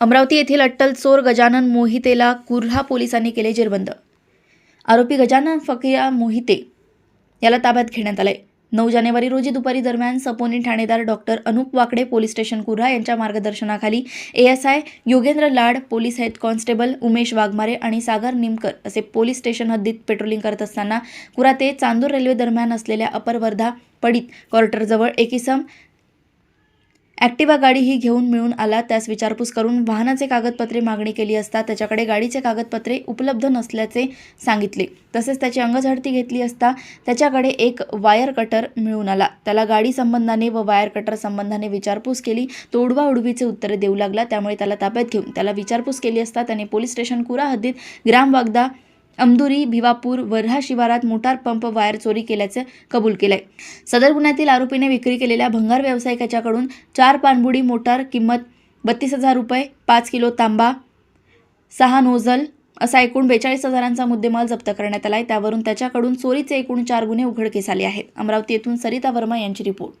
अमरावती येथील अट्टल चोर गजानन मोहितेला कुर्हा पोलिसांनी केले जेरबंद. आरोपी गजानन फकिया मोहिते याला ताब्यात घेण्यात आलंय. नऊ जानेवारी रोजी दुपारी दरम्यान सपोनी ठाणेदार doctor Anup Wakde police station Kurha यांच्या मार्गदर्शनाखाली ASI Yogendra Lad police head constable Umesh Waghmare आणि सागर निमकर असे पोलीस स्टेशन हद्दीत पेट्रोलिंग करत असताना कुरा ते चांदूर रेल्वे दरम्यान असलेल्या अपर वर्धा पडीत क्वार्टरजवळ एक इसम ॲक्टिवा गाडी ही घेऊन मिळून आला. त्यास विचारपूस करून वाहनाचे कागदपत्रे मागणी केली असता त्याच्याकडे गाडीचे कागदपत्रे उपलब्ध नसल्याचे सांगितले. तसेच त्याची अंगझडती घेतली असता त्याच्याकडे एक वायर कटर मिळून आला. त्याला गाडी संबंधाने व वायर कटर संबंधाने विचारपूस केली. तो उडवा उडवीचे उत्तरे देऊ लागला. त्यामुळे त्याला ताब्यात घेऊन त्याला विचारपूस केली असता त्याने पोलीस स्टेशन कुरा हद्दीत ग्राम वागदा अमदुरी भिवापूर वर्हा शिवारात मोटार पंप वायर चोरी केल्याचं कबूल केलंय. सदर गुन्ह्यातील आरोपीने विक्री केलेल्या भंगार व्यावसायिकाच्याकडून चार पाणबुडी मोटार किंमत बत्तीस हजार रुपये पाच किलो तांबा सहा नोझल असा एकूण बेचाळीस हजारांचा मुद्देमाल जप्त करण्यात आलाय. त्यावरून त्याच्याकडून चोरीचे एकूण चार गुन्हे उघडकीस आले आहेत. अमरावती येथून सरिता वर्मा यांची रिपोर्ट.